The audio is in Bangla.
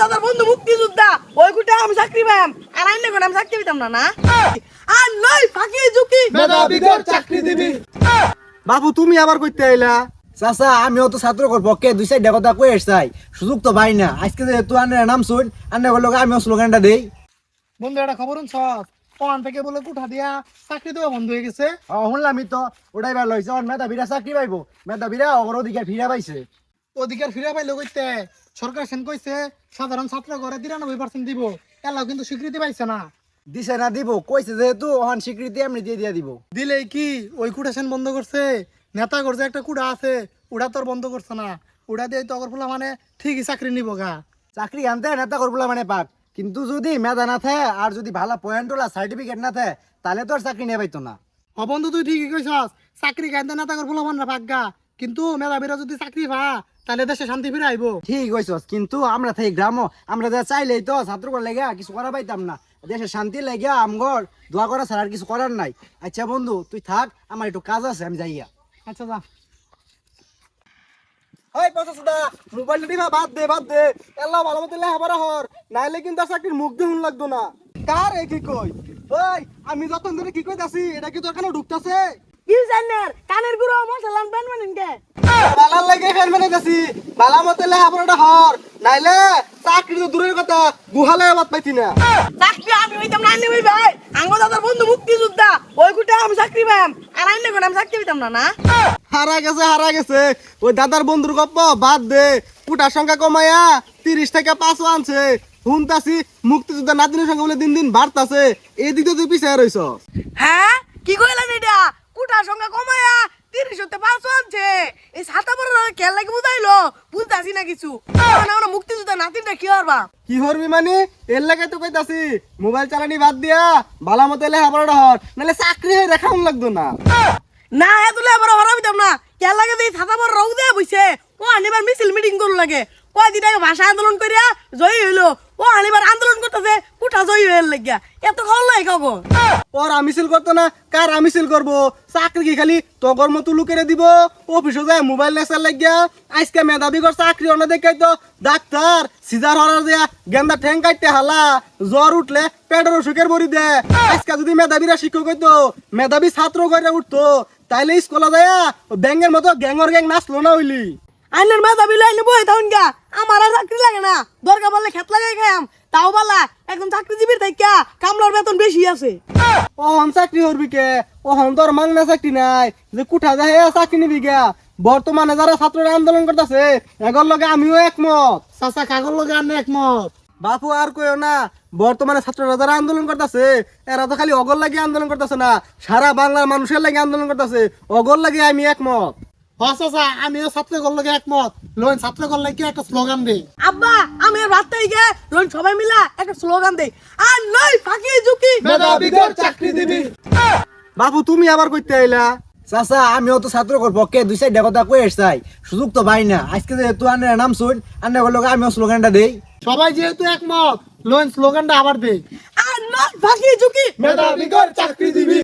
দাদার বন্ধু মুক্তিযোদ্ধা। ওই কুটে আমি চাকরি পাইম আর আইনে কোন আমি চাকরি পেতাম না না? আর নই ফাঁকি ঝুঁকি। চাকরি দিবি। বাবু তুমি আবার কইতে আইলা? চাচা আমিও তো ছাত্র পক্ষে দুই সাইড কথা কয়ে চাই সুযোগ তো পাই না। আজকে যেহেতু আনে নাম শুন আনে বলল আমিও স্লোগানটা দেই। বন্ধু একটা খবর সব। ওখান থেকে বলে কুঠা দিয়া চাকরি দেওয়া বন্ধ হয়ে গেছে। ও শুনলামই তো। ওটাই ভালো হয়েছে। মেধাবীরা চাকরি পাইবো। মেধাবীরা অগর অধিকার ফিরা পাইছে। অধিকার ফিরে পাইলে কইতে। সরকার সেন কইছে সাধারণ ছাত্র ঘরে তিরানব্বই পার্সেন্ট দিব। এলাও কিন্তু স্বীকৃতি পাইছে না। দিছে না দিব কইছে যেহেতু ওখান স্বীকৃতি এমনি দিয়ে দিয়া দিব। দিলে কি ওই কুড়া সেন বন্ধ করছে? নেতা করছে একটা কুড়া আছে ওটা তোর বন্ধ করছে না। ওটা দিয়ে তো অগরফুলা মানে ঠিকই চাকরি নিব গা। চাকরি আনতে নেতা করবলা মানে পাক। কিন্তু যদি মেধা না থাকে আর যদি ভালো পয়েন্ট ওলা সার্টিফিকেট না থাকে তাহলে তো আর চাকরি নিয়ে পাইতো না। ও বন্ধু তুই ঠিকই কইছস চাকরি গাইতে নেতা করফুলা মানে ভাগ্যা কিন্তু মেধাবীরা যদি চাকরি পা তাহলে দেশে শান্তি ফিরে আইব। ঠিক হয়েছস কিন্তু আমরা থাকি গ্রাম আমরা যা চাইলেই তো ছাত্রগণ লেগে কিছু করা পাইতাম না। দেশে শান্তি লেগে আমগর দোয়া করা ছাড়া আর কিছু করার নাই। আচ্ছা বন্ধু তুই থাক আমার একটু কাজ আছে আমি যাইয়া। আচ্ছা যা। ওই পয়সা সুদা মোবাইল দিবা বাদ দে বাদ দে। এল্লা ভালো মতো লেখাপড়া হর নাইলে কিন্তু আর চাকরির মুখ দেখুন লাগতো না। কার এ কি কই? ওই আমি যতন ধরে কি কইতাছি এটা কি তোর কানে ঢুকতাছে? কি জানেন কানের গুঁড়ো মশলা প্যান মানেন কে? বালার লাগে ফের গেছি বালা মতো লেখাপড়াটা হর নাইলে চাকরি তো দূরের কথা গুহালে বাদ পাইতি না। চাকরি আমি হইতাম না আইনে ভাই। আঙ্গ দাদার বন্ধু ওই আমি চাকরি পাইম। আর আইনে কোন আমি চাকরি পেতাম না না? হারা গেছে হারা গেছে। ওই দাদার বন্ধুর গপ্প বাদ দে। পুটার সংখ্যা কমায়া তিরিশ থেকে পাঁচও আনছে। শুনতাছি মুক্তিযোদ্ধা নাতিনের সংখ্যা বলে দিন দিন বাড়তাছে। এই দিক তুই পিছিয়ে রইছ হ্যাঁ? কি কইলেন এটা? কুটার সঙ্গে কমায়া তিরিশ হতে পাঁচশো আনছে। এই সাতা বড় খেয়াল লাগে বুঝাইলো? বুঝতেছি না কিছু। না না মুক্তিযোদ্ধা নাতিনটা কি হরবা কি হরবি মানে? এর লাগে তো কইতাছি মোবাইল চালানি বাদ দিয়া বালা মতো লেখাপড়াটা হর নাহলে চাকরি হয়ে দেখাম লাগতো না। না এতুলে আবার হরাবিতাম না খেয়াল লাগে যে সাতা বড় রৌ দেয়া বইছে ও আনিবার মিছিল মিটিং করু লাগে। কয়দিন ভাষা আন্দোলন করিয়া জয়ী হইল। ও আনিবার আন্দোলন করতেছে কুটা জয়ী হয়ে লাগিয়া। এত খাওয়ার লাগে কখন ওর আমিছিল করতো না, কার আমিছিল করব? চাকরি কি খালি তগর মতো লুকেরে দিব? অফিসে যায় মোবাইল নেশার লাগিয়া, আজকে মেধাবী কর চাকরি অন্য দেখাই তো, ডাক্তার, সিজার হরার দেয়া, গেন্দা ঠ্যাং কাটতে হালা, জ্বর উঠলে পেটের অসুখের বড়ি দে। আজকে যদি মেধাবীরা শিক্ষক হইতো, মেধাবী ছাত্র করে উঠতো, তাইলে স্কুলে যায় ব্যাঙের মতো গ্যাংর গ্যাং নাচলো না হইলি। আইনের মাথা বিলে আইনে বই থাকুন গা। আমার আর চাকরি লাগে না। দরকার বললে খেত লাগাই খাইম তাও বলা, একজন চাকরিজীবীর থাকা কামলার বেতন বেশি আছে। অহন চাকরি করবি কে? অহন তোর মাংনা চাকরি নাই। যে কুঠা যায় চাকরি নিবি গা। বর্তমানে যারা ছাত্ররা আন্দোলন করতেছে, এগর লগে আমিও একমত। চাচা কাগজ লগে আনে একমত। বাপু আর কইও না, বর্তমানে ছাত্ররা যারা আন্দোলন করতেছে, এরা তো খালি অগর লাগে আন্দোলন করতেছে না। সারা বাংলার মানুষের লাগে আন্দোলন করতেছে। অগর লাগে আমি একমত। চাচা আমিও ছাত্র একমত। লোন ছাত্র একটা স্লোগান দে আব্বা আমি লোন সবাই মিলা একটা স্লোগান দেই। আর নই ফাঁকি ঝুঁকি। মেধাবীদের চাকরি দিবি। বাপু তুমি আবার কইতে আইলা? চাচা আমিও তো ছাত্র পক্ষে দুই সাইড কথা কয়ে চাই সুযোগ তো পাই না। আজকে যেহেতু আনে নাম শুন আনে বলল আমিও স্লোগানটা দেই। সবাই যেহেতু একমত লোন স্লোগানটা আবার দে আর নই ফাঁকি ঝুঁকি। মেধাবীদের চাকরি দিবি।